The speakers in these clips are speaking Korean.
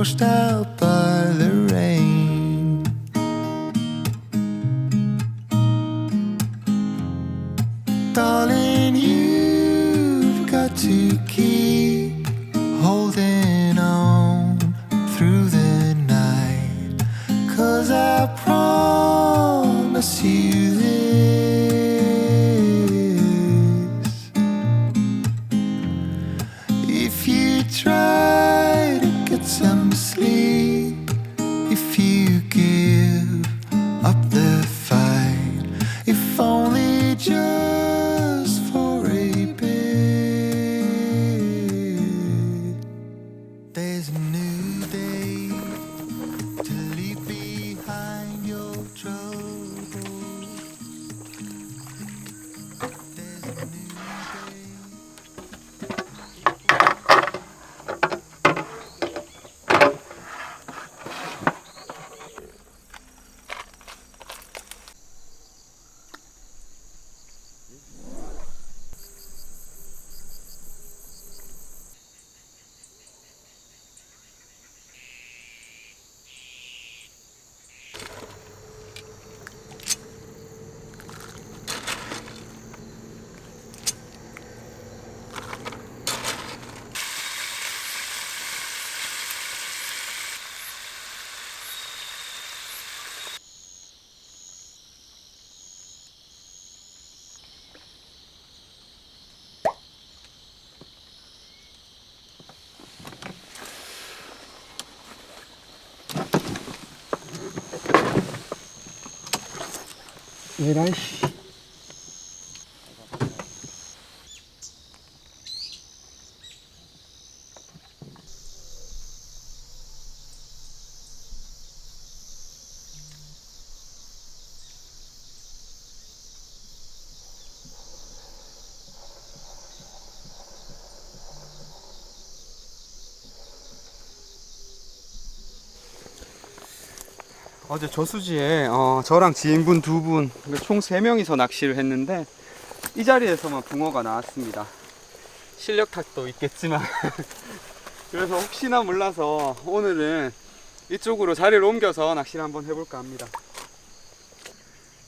postal para please. 에라 어제 저수지에 어, 저랑 지인분 두 분, 총 세 명이서 낚시를 했는데 이 자리에서만 붕어가 나왔습니다. 실력 탓도 있겠지만 그래서 혹시나 몰라서 오늘은 이쪽으로 자리를 옮겨서 낚시를 한번 해볼까 합니다.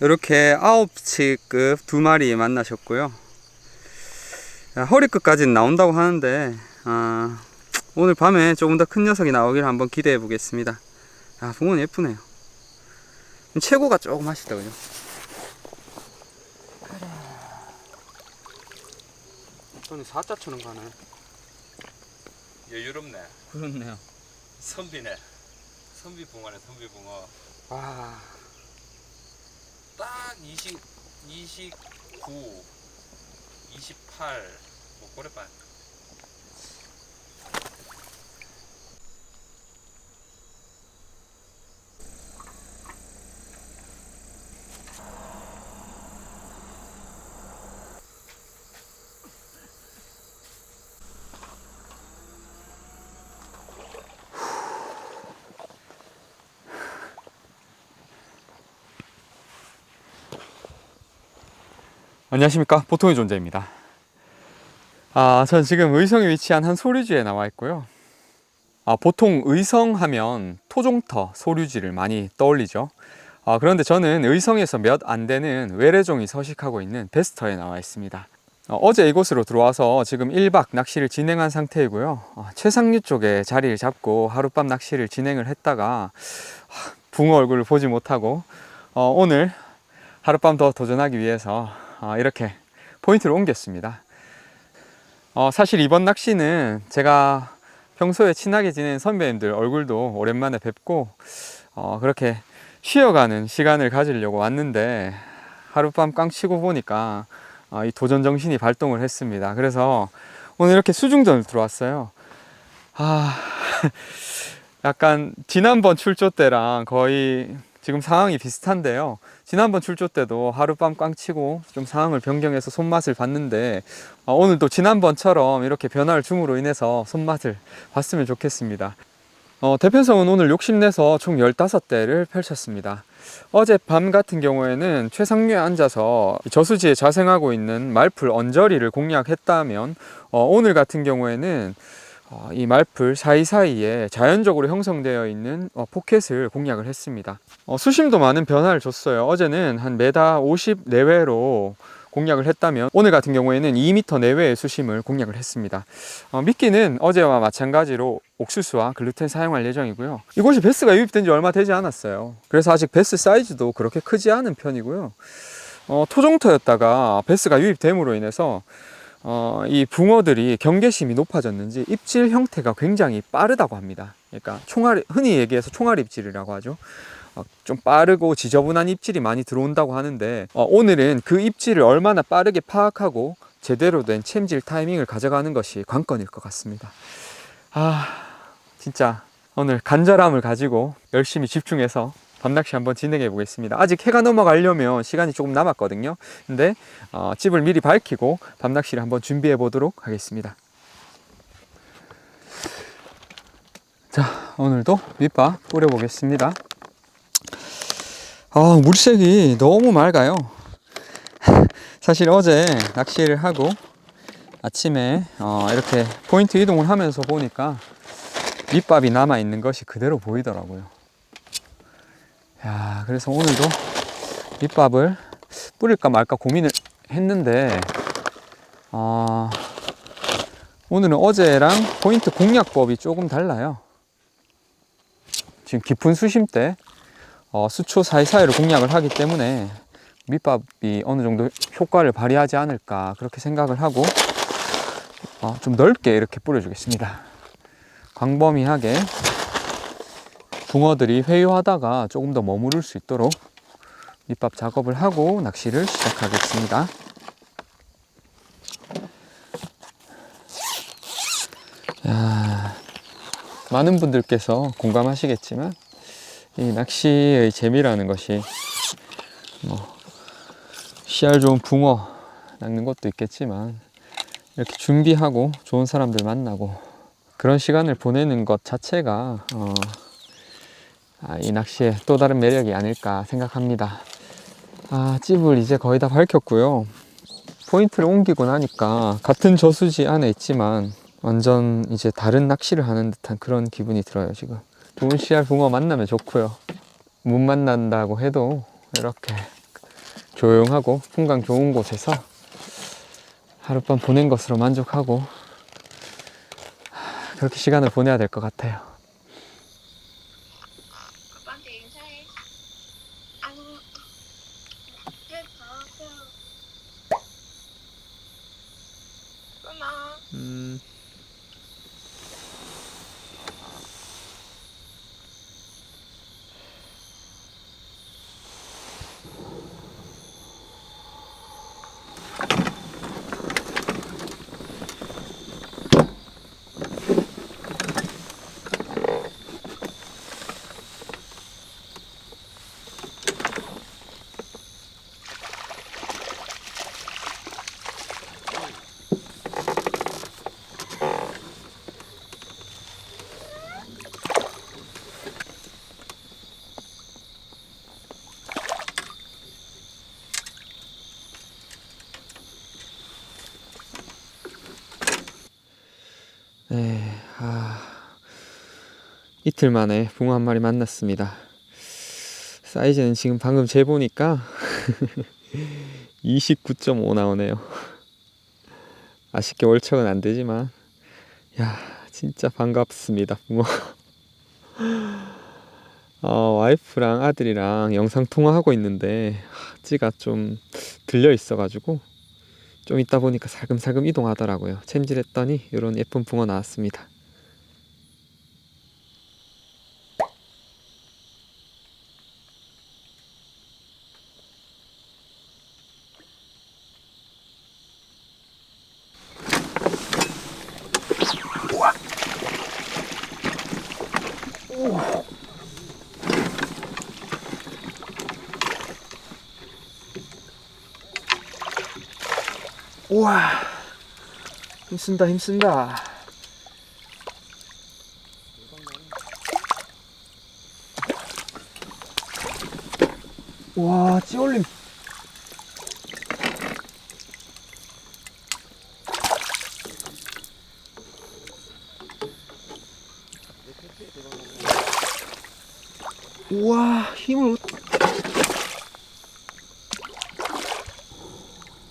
이렇게 9치급 두 마리 만나셨고요. 야, 허리끝까지는 나온다고 하는데 아, 오늘 밤에 조금 더 큰 녀석이 나오길 한번 기대해 보겠습니다. 아, 붕어는 예쁘네요. 최고가 조금 하시다 그죠? 저는 사자처럼 가나요? 여유롭네. 그렇네요. 선비네. 선비 붕어네, 선비 붕어. 와, 딱 20, 29, 28, 뭐, 고래반. 안녕하십니까 보통의 존재입니다. 아, 전 지금 의성에 위치한 한 소류지에 나와 있고요. 아, 보통 의성 하면 토종터 소류지를 많이 떠올리죠. 아, 그런데 저는 의성에서 몇 안 되는 외래종이 서식하고 있는 베스터에 나와 있습니다. 어, 제 이곳으로 들어와서 지금 1박 낚시를 진행한 상태이고요. 어, 최상류 쪽에 자리를 잡고 하룻밤 낚시를 진행을 했다가 하, 붕어 얼굴을 보지 못하고 어, 오늘 하룻밤 더 도전하기 위해서 어, 이렇게 포인트를 옮겼습니다. 어, 사실 이번 낚시는 제가 평소에 친하게 지낸 선배님들 얼굴도 오랜만에 뵙고 어, 그렇게 쉬어가는 시간을 가지려고 왔는데 하룻밤 깡 치고 보니까 어, 이 도전 정신이 발동을 했습니다. 그래서 오늘 이렇게 수중전을 들어왔어요. 아, 약간 지난번 출조 때랑 거의 지금 상황이 비슷한데요. 지난번 출조 때도 하룻밤 꽝치고 좀 상황을 변경해서 손맛을 봤는데 어, 오늘도 지난번처럼 이렇게 변화를 줌으로 인해서 손맛을 봤으면 좋겠습니다. 어, 대편성은 오늘 욕심내서 총 15대를 펼쳤습니다. 어젯밤 같은 경우에는 최상류에 앉아서 저수지에 자생하고 있는 말풀 언저리를 공략했다면 어, 오늘 같은 경우에는 어, 이 말풀 사이사이에 자연적으로 형성되어 있는 어, 포켓을 공략을 했습니다. 어, 수심도 많은 변화를 줬어요. 어제는 한 메다 50 내외로 공략을 했다면 오늘 같은 경우에는 2m 내외의 수심을 공략을 했습니다. 어, 미끼는 어제와 마찬가지로 옥수수와 글루텐 사용할 예정이고요. 이곳이 베스가 유입된 지 얼마 되지 않았어요. 그래서 아직 베스 사이즈도 그렇게 크지 않은 편이고요. 어, 토종터였다가 베스가 유입됨으로 인해서 어, 이 붕어들이 경계심이 높아졌는지 입질 형태가 굉장히 빠르다고 합니다. 그러니까 총알, 흔히 얘기해서 총알 입질이라고 하죠. 어, 좀 빠르고 지저분한 입질이 많이 들어온다고 하는데 어, 오늘은 그 입질을 얼마나 빠르게 파악하고 제대로 된 챔질 타이밍을 가져가는 것이 관건일 것 같습니다. 아, 진짜 오늘 간절함을 가지고 열심히 집중해서 밤낚시 한번 진행해 보겠습니다. 아직 해가 넘어가려면 시간이 조금 남았거든요. 근데 어, 집을 미리 밝히고 밤낚시를 한번 준비해 보도록 하겠습니다. 자, 오늘도 밑밥 뿌려 보겠습니다. 아, 물색이 너무 맑아요. 사실 어제 낚시를 하고 아침에 어, 이렇게 포인트 이동을 하면서 보니까 밑밥이 남아 있는 것이 그대로 보이더라고요. 야, 그래서 오늘도 밑밥을 뿌릴까 말까 고민을 했는데, 어, 오늘은 어제랑 포인트 공략법이 조금 달라요. 지금 깊은 수심대, 어, 수초 사이사이로 공략을 하기 때문에 밑밥이 어느 정도 효과를 발휘하지 않을까 그렇게 생각을 하고 어, 좀 넓게 이렇게 뿌려주겠습니다. 광범위하게 붕어들이 회유하다가 조금 더 머무를 수 있도록 밑밥 작업을 하고 낚시를 시작하겠습니다. 야, 많은 분들께서 공감하시겠지만 이 낚시의 재미라는 것이 뭐 씨알 좋은 붕어 낚는 것도 있겠지만 이렇게 준비하고 좋은 사람들 만나고 그런 시간을 보내는 것 자체가 어, 아, 이 낚시의 또 다른 매력이 아닐까 생각합니다. 아, 찝을 이제 거의 다 밝혔고요. 포인트를 옮기고 나니까 같은 저수지 안에 있지만 완전 이제 다른 낚시를 하는 듯한 그런 기분이 들어요, 지금. 좋은 씨알 붕어 만나면 좋고요. 못 만난다고 해도 이렇게 조용하고 풍광 좋은 곳에서 하룻밤 보낸 것으로 만족하고 그렇게 시간을 보내야 될 것 같아요. 이틀 만에 붕어 한 마리 만났습니다. 사이즈는 지금 방금 재보니까 29.5 나오네요. 아쉽게 월척은 안 되지만, 야, 진짜 반갑습니다, 붕어. 어, 와이프랑 아들이랑 영상 통화하고 있는데, 찌가 좀 들려 있어가지고, 좀 있다 보니까 살금살금 이동하더라고요. 챔질했더니 이런 예쁜 붕어 나왔습니다. 우와. 힘쓴다 힘쓴다. 와 찌올림. 우와 힘을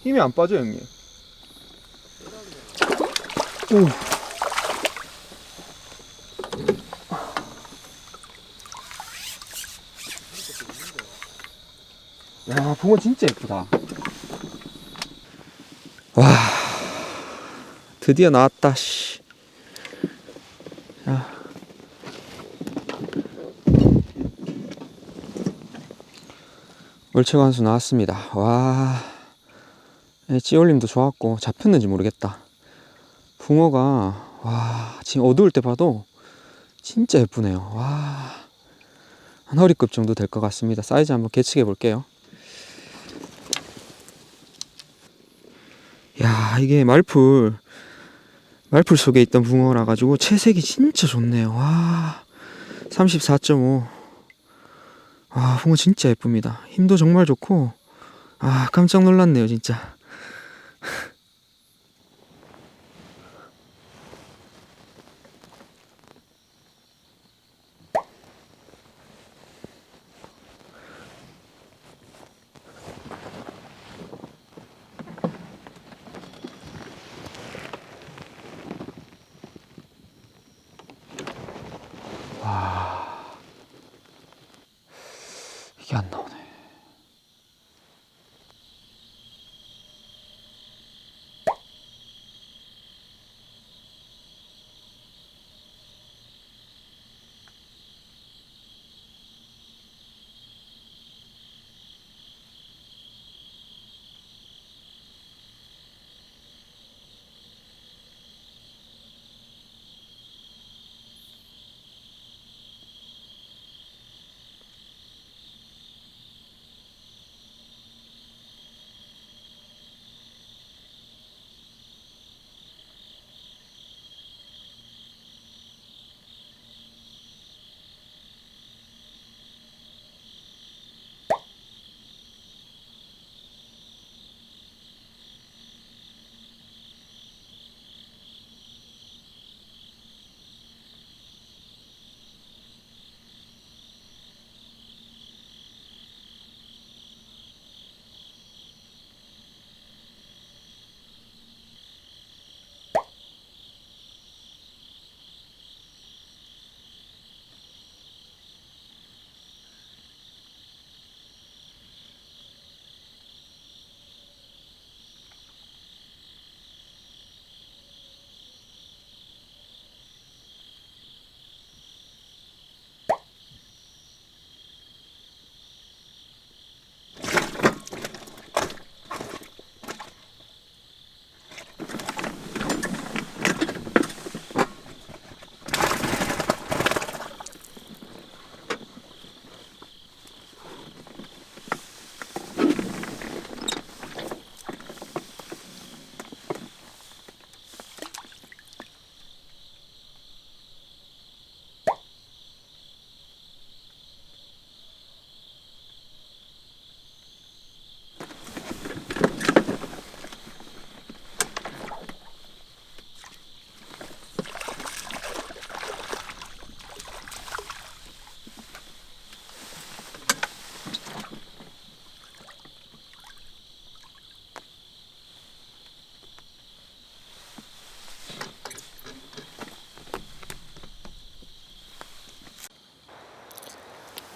힘이 안 빠져 형님 오. 야 붕어 진짜 예쁘다 와 드디어 나왔다 씨. 야. 멀쩡한 수 나왔습니다 와 예, 찌올림도 좋았고 잡혔는지 모르겠다 붕어가 와 지금 어두울 때 봐도 진짜 예쁘네요. 와 한 허리급 정도 될 것 같습니다. 사이즈 한번 계측해 볼게요. 야 이게 말풀 말풀 속에 있던 붕어라 가지고 채색이 진짜 좋네요. 와 34.5 와 붕어 진짜 예쁩니다. 힘도 정말 좋고 아 깜짝 놀랐네요 진짜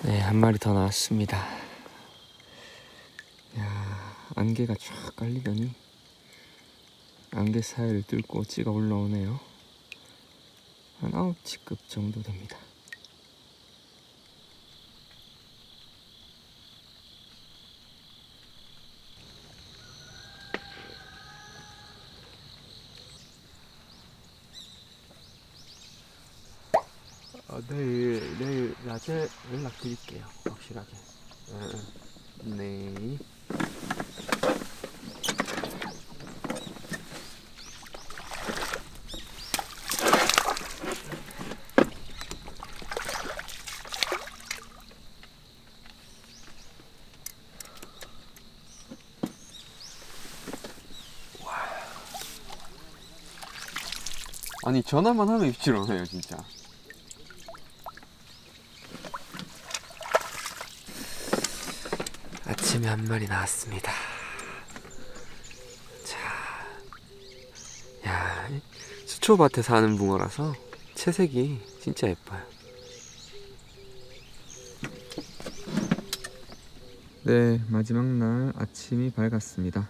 네, 한 마리 더 나왔습니다. 야, 안개가 쫙 깔리더니 안개 사이를 뚫고 찌가 올라오네요. 한 9치급 정도 됩니다. 확실하게. 네. 아니 전화만 하면 입질오네요 진짜 아침에 한 마리 나왔습니다. 자, 야이 수초밭에 사는 붕어라서 채색이 진짜 예뻐요. 네, 마지막 날 아침이 밝았습니다.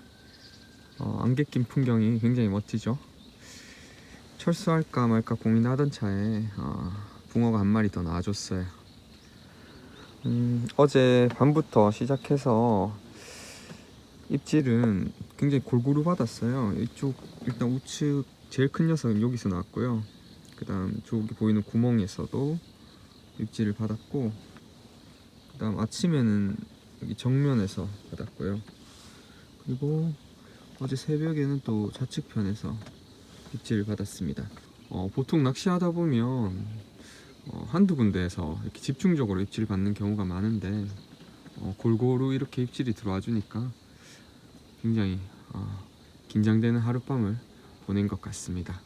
어, 안개 낀 풍경이 굉장히 멋지죠. 철수할까 말까 고민하던 차에 어, 붕어가 한 마리 더 나와줬어요. 음, 어제 밤부터 시작해서 입질은 굉장히 골고루 받았어요. 이쪽 일단 우측 제일 큰 녀석은 여기서 나왔고요. 그다음 저기 보이는 구멍에서도 입질을 받았고, 그다음 아침에는 여기 정면에서 받았고요. 그리고 어제 새벽에는 또 좌측편에서 입질을 받았습니다. 어, 보통 낚시하다 보면 어, 한두 군데에서 이렇게 집중적으로 입질을 받는 경우가 많은데 어, 골고루 이렇게 입질이 들어와 주니까 굉장히 어, 긴장되는 하룻밤을 보낸 것 같습니다.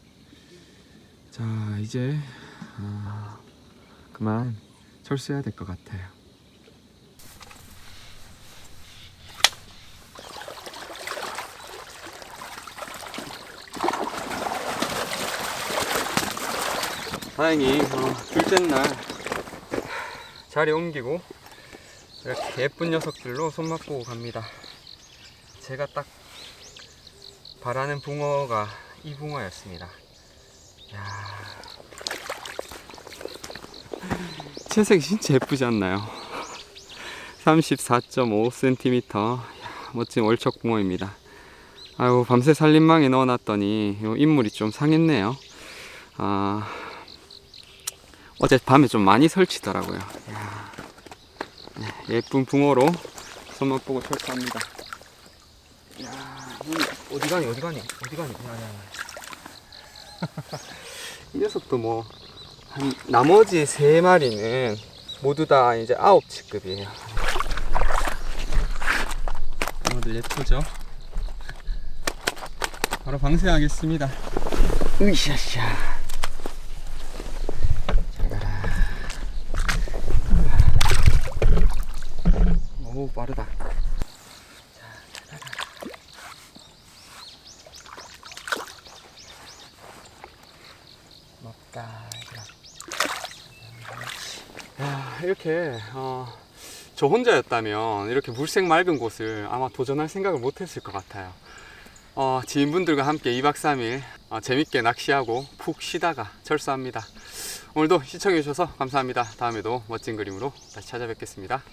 자 이제 아, 그만 철수해야 될 것 같아요. 다행히 어, 둘째 날 자리 옮기고 이렇게 예쁜 녀석들로 손 맛보고 갑니다. 제가 딱 바라는 붕어가 이 붕어였습니다. 야 채색이 진짜 예쁘지 않나요? 34.5cm 멋진 월척 붕어입니다. 아이고 밤새 살림망에 넣어놨더니 요 인물이 좀 상했네요. 아 어제 밤에 좀 많이 설치더라고요. 네, 예쁜 붕어로 손만 보고 철수합니다. 어디 가니 어디 가니 어디 가니? 야, 야, 야. 이 녀석도 뭐 한 나머지 세 마리는 모두 다 이제 아홉 치급이에요. 붕어들 예쁘죠? 바로 방생하겠습니다. 으쌰쌰. 오 빠르다. 먹다. 야 이렇게 어, 저 혼자였다면 이렇게 물색 맑은 곳을 아마 도전할 생각을 못했을 것 같아요. 어, 지인분들과 함께 2박 3일 어, 재밌게 낚시하고 푹 쉬다가 철수합니다. 오늘도 시청해주셔서 감사합니다. 다음에도 멋진 그림으로 다시 찾아뵙겠습니다.